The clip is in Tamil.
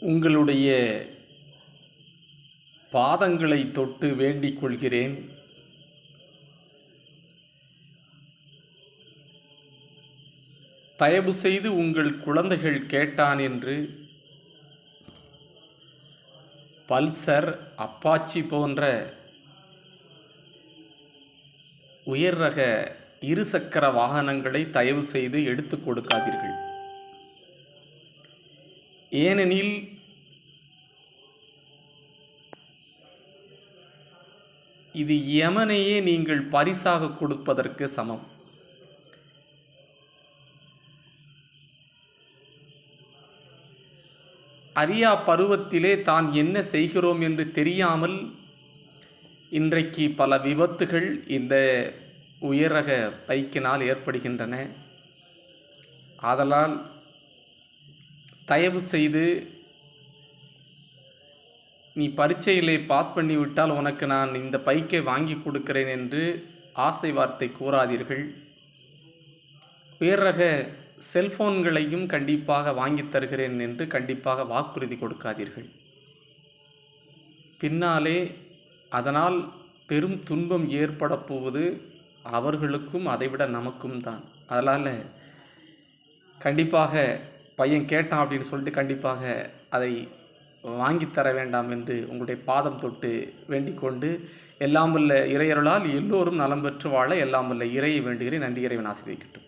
உங்களுடைய பாதங்களை தொட்டு வேண்டிக் கொள்கிறேன். தயவு செய்து உங்கள் குழந்தைகள் கேட்டான் என்று பல்சர் அப்பாச்சி போன்ற உயர் ரக இருசக்கர வாகனங்களை தயவு செய்து எடுத்து கொடுக்காதீர்கள். ஏனெனில் இது யமனையே நீங்கள் பரிசாக கொடுப்பதற்கு சமம். அரியா பருவத்திலே தான் என்ன செய்கிறோம் என்று தெரியாமல் இன்றைக்கு பல விபத்துகள் இந்த உயரக பைக்கினால் ஏற்படுகின்றன. ஆதலால் தயவு செய்து நீ பரீட்சையிலே பாஸ் பண்ணிவிட்டால் உனக்கு நான் இந்த பைக்கை வாங்கி கொடுக்கிறேன் என்று ஆசை வார்த்தை கூறாதீர்கள். உயர்ரக செல்ஃபோன்களையும் கண்டிப்பாக வாங்கித் தருகிறேன் என்று கண்டிப்பாக வாக்குறுதி கொடுக்காதீர்கள். பின்னாலே அதனால் பெரும் துன்பம் ஏற்பட போவது அவர்களுக்கும் அதைவிட நமக்கும் தான். அதனால் கண்டிப்பாக பையன் கேட்டான் அப்படின்னு சொல்லிட்டு கண்டிப்பாக அதை வாங்கித்தர வேண்டாம் என்று உங்களுடைய பாதம் தொட்டு வேண்டிக் கொண்டு எல்லாம் வல்ல இறையருளால் எல்லோரும் நலம் பெற்று வாழ எல்லாம் வல்ல இறையை வேண்டுகிறேன். நன்றி இறைவன் ஆசிர்வதிக்கட்டும்.